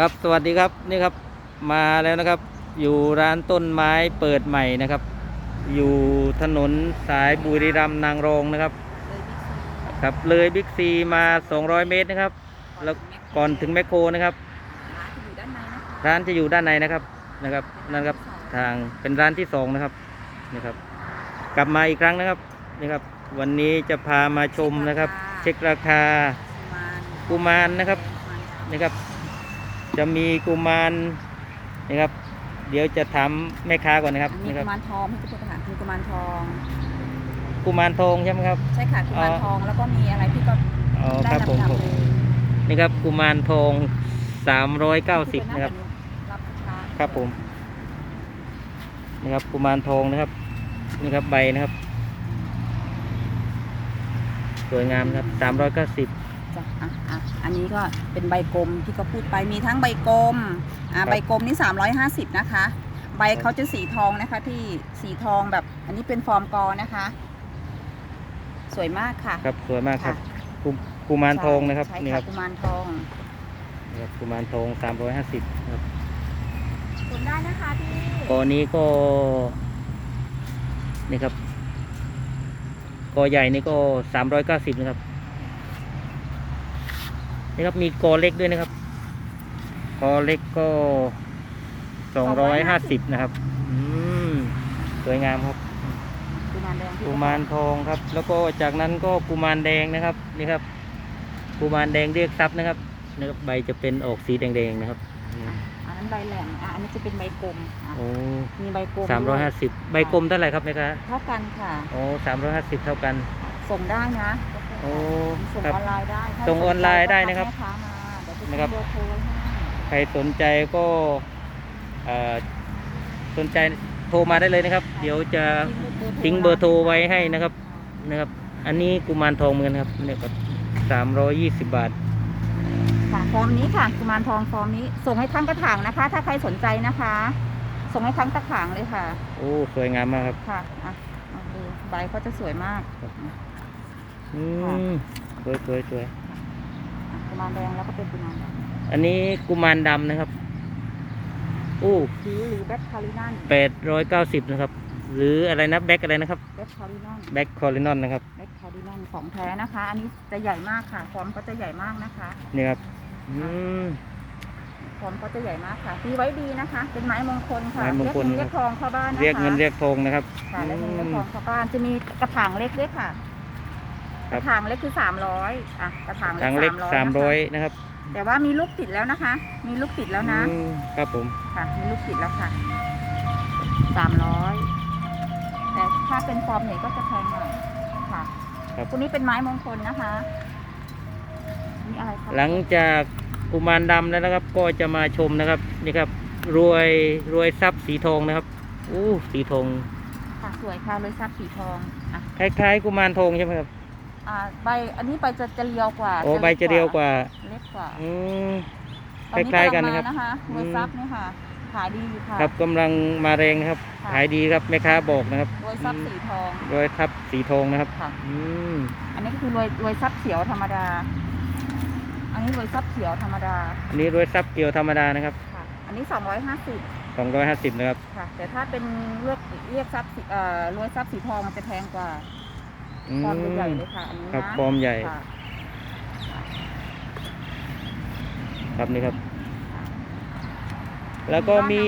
ครับสวัสดีครับนี่ครับมาแล้วนะครับ อยู่ร้านต้นไม้เปิดใหม่นะครับ อยู่ถนนสายบุรีรัมย์นางรองนะครับครับเลยบิ๊กซีมา 200 เมตรนะครับ แล้วก่อนถึงแมคโครนะครับ ร้านจะอยู่ด้านในนะครับนะครับนั่นครับทางเป็นร้านที่สองนะครับนี่ครับ กลับมาอีกครั้งนะครับนี่ครับ วันนี้จะพามาชมนะครับ เช็คราคากุมารนะครับนี่ครับ จะมีกุมารนะครับ เดี๋ยวจะถามแม่ค้าก่อนนะครับอันนี้นี่คกุรับมารทองให้ทุกคนค่ะคือกุมารทอง กุมารทองใช่ไหมครับ ใช่ค่ะกุมารอ๋อทองแล้วก็มีอะไรที่ก็อ๋อได้ครับผมลำดับผมเลยนี่ครับกุมารทองสามร้อยเก้าสิบนะครับ รับช้าครับผมนี่ครับกุมารทองนะครับ นี่ครับใบนะครับ สวยงามครับสามร้อยเก้าสิบ จ้ะอะอะอันนี้ก็เป็นใบกลมที่เขาพูดไปมีทั้งใบกลมอะครับใบกลมนี่350 นะคะ ใบเขาจะสีทองนะคะที่สีทองแบบอันนี้เป็นฟอร์มกอนะคะ สวยมากค่ะครับสวยมากครับค่ะกุกุมารทองนะครับใช่นี่คค่ะรับกุมารทองนี่ครับกุมารทองสามร้อยห้าสิบครับชมได้นะคะพี่กอนี้ก็นี่ครับกอใหญ่นี่ก็สามร้อยเก้าสิบนะครับ นี่ครับมีกอเล็กด้วยนะครับ กอเล็กก็สองร้อยห้าสิบนะครับ อืมสวยงามครับกุมารแดงที่กุมารทองครับ แล้วก็จากนั้นก็กุมารแดงนะครับนี่ครับกุมารแดงเรียกทรัพย์นะครับนะครับใบจะเป็นออกสีแดงๆนะครับอืมอันนั้นใบแหลมอะอันนี้จะเป็นใบกลมอะโอ้มีใบกลมสามร้อยห้าสิบใบกลมเท่าไหร่ครับแม่ค้าเท่ากันค่ะโอ้สามร้อยห้าสิบเท่ากัน ส่งได้นะ โอ้ส่งครับออนไลน์ได้ถ้าส่งออนไลน์ได้นะครับแม่ค้ามาเดี๋ยวจะนะครับเบอร์โทรไว้ให้ใครสนใจก็เอ่อสนใจโทรมาได้เลยนะครับ เดี๋ยวจะทิ้งเบอร์โทรไว้ให้นะครับนะครับ อันนี้กุมารทองเหมือนกันครับเนี่ยก็สามร้อยยี่สิบบาท ค่ะฟอร์มนี้ค่ะกุมารทองฟอร์มนี้ ส่งให้ทั้งกระถางนะคะ ถ้าใครสนใจนะคะ ส่งให้ทั้งกระถางเลยค่ะ โอ้ สวยงามมากครับ ค่ะอะเอาดูใบเขาจะสวยมาก อืมสวยสวยสวยอะกุมารแดงแล้วก็เป็นกุมารแดงอันนี้กุมารดำนะครับโอ้ผิวหรือแบ็คคารินันแปดร้อยเก้าสิบนะครับ หรืออะไรนะแบ็กอะไรนะครับ แบ็คคารินันแบ็กคอรินอนนะครับ แบ็คคารินันของแท้นะคะ อันนี้จะใหญ่มากค่ะฟอร์มเขาจะใหญ่มากนะคะนี่ครับ อืม ฟอร์มเขาจะใหญ่มากค่ะตีไว้ดีนะคะ เป็นไม้มงคลค่ะไม้มงคล เรียกเงินเรียกทองเข้าบ้านนะคะเรียกเงินเรียกทองนะครับ ค่ะเรียกเงินเรียกอืทมองเข้าบ้านจะมีกระถางเล็กด้วยค่ะค กรับระถางเล็กคือสามร้อยอะกระถางทางเล็กสามร้อยนะครับแต่ว่ามีลูกติดแล้วนะคะ มีลูกติดแล้วนะอืมครับผมค่ะ มีลูกติดแล้วค่ะสามร้อยแต่ถ้าเป็นฟอร์มใหญ่ก็จะแพงหน่อยค่ะครับตัวนี้เป็นไม้มงคลนะคะนี่อะไรคะหลังจากกุมารดำแล้วนะครับ ก็จะมาชมนะครับนี่ครับ รวยรวยทรัพย์สีทองนะครับอู้สีทองค่ะสวยค่ะเลยซับสีทองอะคล้ายๆ กุมารทองใช่ไหมครับ อ่าใบอันนี้ใบจะจะเรียวกว่าโอ้ใบจะเรียวกว่าเล็กกว่าอืมตอนนี้คล้ายๆกันำลังนะครับมานะคะอืมรวยซับเนี่ยค่ะขายดีอยู่ค่ะครับกำลังมาแรงนะครับค่ะขายดีครับแม่ค้าบอกนะครับรวยซับอืมสีทองรวยทรัพย์สีทองนะครับค่ะอืมอันนี้ก็คือรวยรวยซับเขียวธรรมดาอันนี้รวยซับเขียวธรรมดา อันนี้รวยทรัพย์เกี่ยวธรรมดานะครับค่ะอันนี้สองร้อยห้าสิบสองร้อยห้าสิบนะครับค่ะแต่ถ้าเป็นเรียกเรียกซับสีเอ่อรวยซับสีทองมันจะแพงกว่าอืม ฟอร์มใหญ่ๆเลยค่ะอันนี้ครับนะฟอร์มใหญ่ ค่ะครับนี่ครับ แล้วก็มี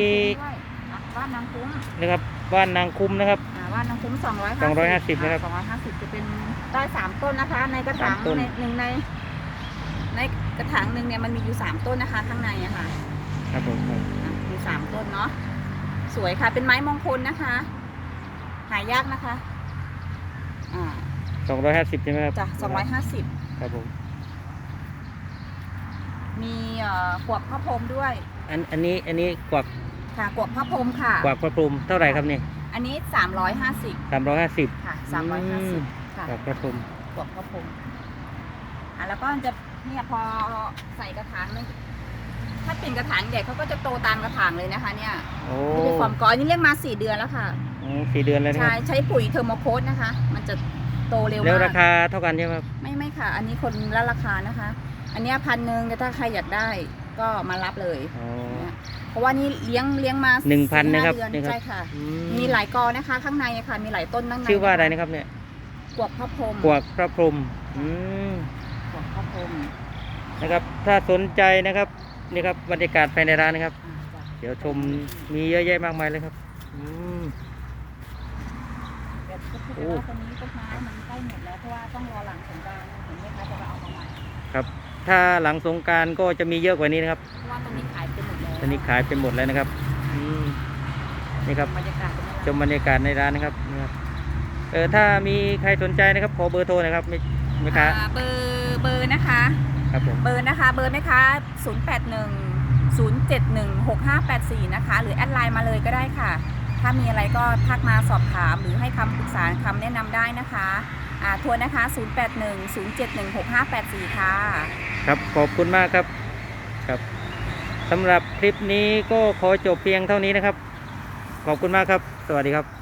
บ้านนางคุ้มด้วยอะบ้านนางคุ้มนะครับบ้านนางคุ้มนะครับ อ่าบ้านนางคุ้มสองร้อย250นะครับสองร้อยห้าสิบจะเป็นได้สามต้นนะคะ ในกระถางสามต้น ในหนึ่งใน ในกระถางหนึ่งเนี่ยมันมีอยู่สามต้นนะคะ ข้างในอะค่ะครับผมครับอะมีสามต้นเนาะสวยค่ะเป็นไม้มงคลนะคะ หายากนะคะอ่า สองร้อยห้าสิบใช่ไหมครับจ้ะสองร้อยห้าสิบครับผมมีเอ่อกวบพระพรหมด้วยอันอันนี้อันนี้กวักค่ะกวบพระพรหมค่ะ กวักพระพรหมเท่าไหร่ครับเนี่ยอันนี้สามร้อยห้าสิบสามร้อยห้าสิบค่ะสามร้อยห้าสิบค่ะกวักพระพรหมกวบพระพรหมอะแล้วก็จะเนี่ยพอใส่กระถางนึงถ้าเป็นกระถางใหญ่เขาก็จะโตตามกระถางเลยนะคะ เนี่ยโอ้นี่เป็นฟอร์มกออันนี้เรียกมาสี่เดือนแล้วค่ะโอ้สี่เดือนแล้วนะคใช่รับใช้ปุ๋ยเทอร์โมโคสนะคะ มันจะ โตเร็วแล้วมารากคาเท่ากันใช่ไหมครับไม่ไม่ค่ะ อันนี้คนละราคานะคะ อันเนี้พันหนึ่งแต่ถ้าใครอยากได้ก็มารับเลยอ๋อ เนี่ยเพราะว่านี่เลี้ยงเลี้ยงมาหนึ่งพันสี่ห้านะครับเดือนนี่ครับ ใช่ค่ะ อืมีหลายกอนะคะ ข้างในค่ะมีหลายต้นข้างในชื่อว่าอะไรนะครับเนี่ยกวกพระพรหมกวกพระพรหมอืม กวกพระพรหมนะครับ ถ้าสนใจนะครับ นี่ครับบรรยากาศภายในร้านนะครับ อ่าจ้ะ เดี๋ยวชมมีเยอะแยะมากมายเลยครับ อืม เดี๋ยว ก็พูดโอ้ว่าตอนนี้ต้นไม้มันใกล้หมดแล้วเพราะว่าต้องรอหลังสงกรานต์ถึงแม่ค้าจะมาเอามาใหม่ครับ ถ้าหลังสงกรารก็จะมีเยอะกว่านี้นะครับ เพราะว่าตรงนี้ขายไปหมดแล้วตอนนี้ขายไปหมดแล้วนะครับอืมนี่ครับ บรรยากาศเป็นยังไงชมบรรยากาศในร้านนะครับนี่ครับ เออถ้ามีใครสนใจนะครับ ขอเบอร์โทรหนะครับไม่ไม่ค้าอ่าเบอร์เบอร์นะคะ ครับผม เบอร์นะคะ เบอร์ไหมคะ 081 071 6584 นะคะ หรือแอดไลน์มาเลยก็ได้ค่ะ ถ้ามีอะไรก็ทักมาสอบถามหรือให้คำปรึกษาคำแนะนำได้นะคะอ่าทวนนะคะ 081 071 6584 ค่ะ ครับขอบคุณมากครับครับสำหรับคลิปนี้ก็ขอจบเพียงเท่านี้นะครับ ขอบคุณมากครับ สวัสดีครับ